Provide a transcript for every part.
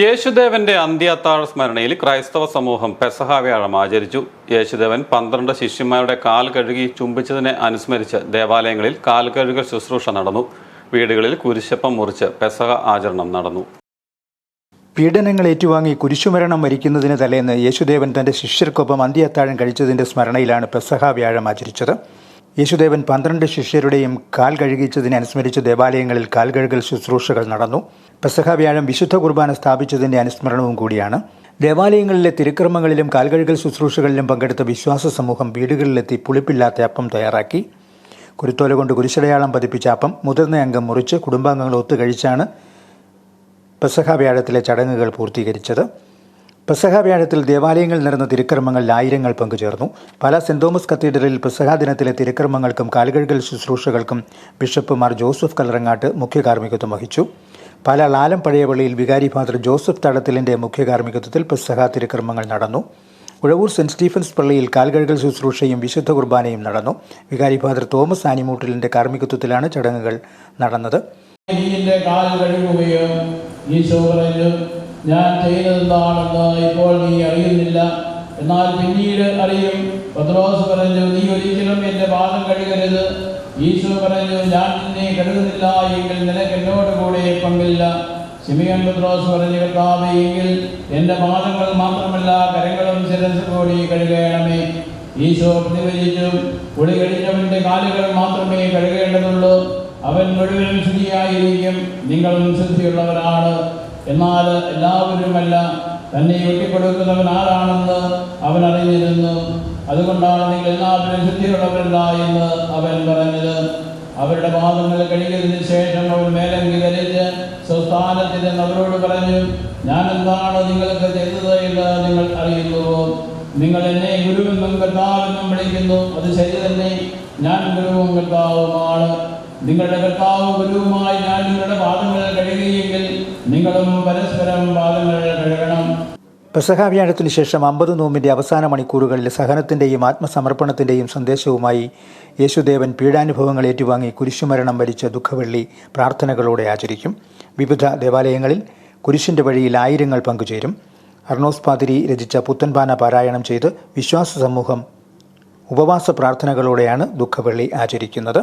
യേശുദേവന്റെ അന്ത്യത്താഴ സ്മരണയിൽ ക്രൈസ്തവ സമൂഹം പെസഹ വ്യാഴം ആചരിച്ചു. യേശുദേവൻ പന്ത്രണ്ട് ശിഷ്യന്മാരുടെ കാൽ കഴുകി ചുംബിച്ചതിനെ അനുസ്മരിച്ച് ദേവാലയങ്ങളിൽ കാൽ കഴുകൽ ശുശ്രൂഷ നടന്നു. വീടുകളിൽ കുരിശപ്പം മുറിച്ച് പെസഹ ആചരണം നടന്നു. പീഡനങ്ങൾ ഏറ്റുവാങ്ങി കുരിശുമരണം വരിക്കുന്നതിന് തലേന്ന് യേശുദേവൻ തന്റെ ശിഷ്യർക്കൊപ്പം അന്ത്യത്താഴം കഴിച്ചതിന്റെ സ്മരണയിലാണ് പെസഹ വ്യാഴം ആചരിച്ചത്. യേശുദേവൻ പന്ത്രണ്ട് ശിഷ്യരുടെയും കാൽ കഴുകിച്ചതിനെ അനുസ്മരിച്ച് ദേവാലയങ്ങളിൽ കാൽ കഴുകൽ ശുശ്രൂഷകൾ നടന്നു. പെസഹ വ്യാഴം വിശുദ്ധ കുർബാന സ്ഥാപിച്ചതിന്റെ അനുസ്മരണവും കൂടിയാണ്. ദേവാലയങ്ങളിലെ തിരുക്രമങ്ങളിലും കാൽ കഴുകൽ ശുശ്രൂഷകളിലും പങ്കെടുത്ത വിശ്വാസ സമൂഹം വീടുകളിലെത്തി പുളിപ്പില്ലാത്ത അപ്പം തയ്യാറാക്കി. കുരുത്തോല കൊണ്ട് കുരിശടയാളം പതിപ്പിച്ച അപ്പം മുതിർന്ന അംഗം മുറിച്ച് കുടുംബാംഗങ്ങൾ ഒത്തുകഴിച്ചാണ് പെസഹ വ്യാഴത്തിലെ ചടങ്ങുകൾ പൂർത്തീകരിച്ചത്. പെസഹ വ്യാഴത്തിൽ ദേവാലയങ്ങളിൽ നടന്ന തിരുക്കർമ്മങ്ങളിൽ ആയിരങ്ങൾ പങ്കുചേർന്നു. പല സെന്റ് തോമസ് കത്തീഡ്രലിൽ പെസഹ ദിനത്തിലെ തിരുക്കർമ്മങ്ങൾക്കും കാലുകഴുകൽ ശുശ്രൂഷകൾക്കും ബിഷപ്പുമാർ ജോസഫ് കല്ലറങ്ങാട്ട് മുഖ്യ കാർമ്മികത്വം വഹിച്ചു. പല ലാലം പഴയപള്ളിയിൽ വികാരി ഫാദർ ജോസഫ് തടത്തിലിന്റെ മുഖ്യ കാർമ്മികത്വത്തിൽ പെസഹ തിരുക്കർമ്മങ്ങൾ നടന്നു. ഉഴവൂർ സെന്റ് സ്റ്റീഫൻസ് പള്ളിയിൽ കാൽകഴുകൽ ശുശ്രൂഷയും വിശുദ്ധ കുർബാനയും നടന്നു. വികാരി ഫാദർ തോമസ് ആനിമൂട്ടിലിന്റെ കാർമ്മികത്വത്തിലാണ് ചടങ്ങുകൾ നടന്നത്. ഞാൻ ചെയ്തതെന്താണെന്ന് ഇപ്പോൾ നീ അറിയുന്നില്ല. എന്നാൽ പിന്നീട് അറിയും. പത്രോസ് പറഞ്ഞു നീ ഒരിക്കലും എന്റെ പാദം കഴുകരുത്. ഈശോ പറഞ്ഞു ഞാൻ നിന്നെ കഴുകുന്നില്ല എങ്കിൽ നിനക്ക് എന്നോട് കൂടെ പങ്കില്ല. സിമിയൻ പത്രോസ് പറഞ്ഞു കർത്താവേ എങ്കിൽ എന്റെ പാദങ്ങൾ മാത്രമല്ല കരങ്ങളും ശിരസ് കൂടി കഴുകണമേ. ഈശോ പ്രതികരിച്ചു കുളി കഴിഞ്ഞവന്റെ കാലുകൾ മാത്രമേ കഴുകേണ്ടതുള്ളൂ. അവൻ മുഴുവനും ശുദ്ധിയായിരിക്കും. നിങ്ങളും ശുദ്ധിയുള്ളവരാണ്. എന്നാൽ എല്ലാവരുമല്ല തന്നെ ഒറ്റിക്കൊടുക്കുന്നവൻ ആരാണെന്ന് അവൻ അറിഞ്ഞിരുന്നു. അതുകൊണ്ടാണ് നിങ്ങൾ എല്ലാവരും ശുദ്ധിയുള്ളവരല്ല എന്ന് അവൻ പറഞ്ഞത്. അവരുടെ പാദങ്ങൾ കഴുകിയതിനു ശേഷം അവൻ മേലങ്കി ധരിച്ച് സ്വസ്ഥാനത്തിൽ നിന്ന് അവരോട് പറഞ്ഞു ഞാൻ എന്താണ് നിങ്ങൾക്ക് ചെയ്തത് എന്ന് നിങ്ങൾ അറിയുന്നുവോ? നിങ്ങൾ എന്നെ ഗുരുവെന്നും കർത്താവെന്നും വിളിക്കുന്നു. അത് ശരി തന്നെ ഞാൻ ഗുരുവും കർത്താവുമാണ്. നിങ്ങളുടെ കർത്താവ് ഗുരുവുമായി ഞാൻ നിങ്ങളും പരസ്പരം പാദങ്ങൾ കഴുകണം പെസഹ ശേഷം അമ്പത് നോമ്പിന്റെ അവസാന മണിക്കൂറുകളിൽ സഹനത്തിന്റെയും ആത്മസമർപ്പണത്തിന്റെയും സന്ദേശവുമായി യേശുദേവൻ പീഡാനുഭവങ്ങൾ ഏറ്റുവാങ്ങി കുരിശുമരണം വരിച്ച ദുഃഖവെള്ളി പ്രാർത്ഥനകളോടെ ആചരിക്കും. വിവിധ ദേവാലയങ്ങളിൽ കുരിശിന്റെ വഴിയിൽ ആയിരങ്ങൾ പങ്കുചേരും. അർണോസ് പാതിരി രചിച്ച പുത്തൻപാന പാരായണം ചെയ്ത് വിശ്വാസ സമൂഹം ഉപവാസ പ്രാർത്ഥനകളോടെയാണ് ദുഃഖവെള്ളി ആചരിക്കുന്നത്.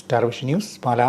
Star news Pala.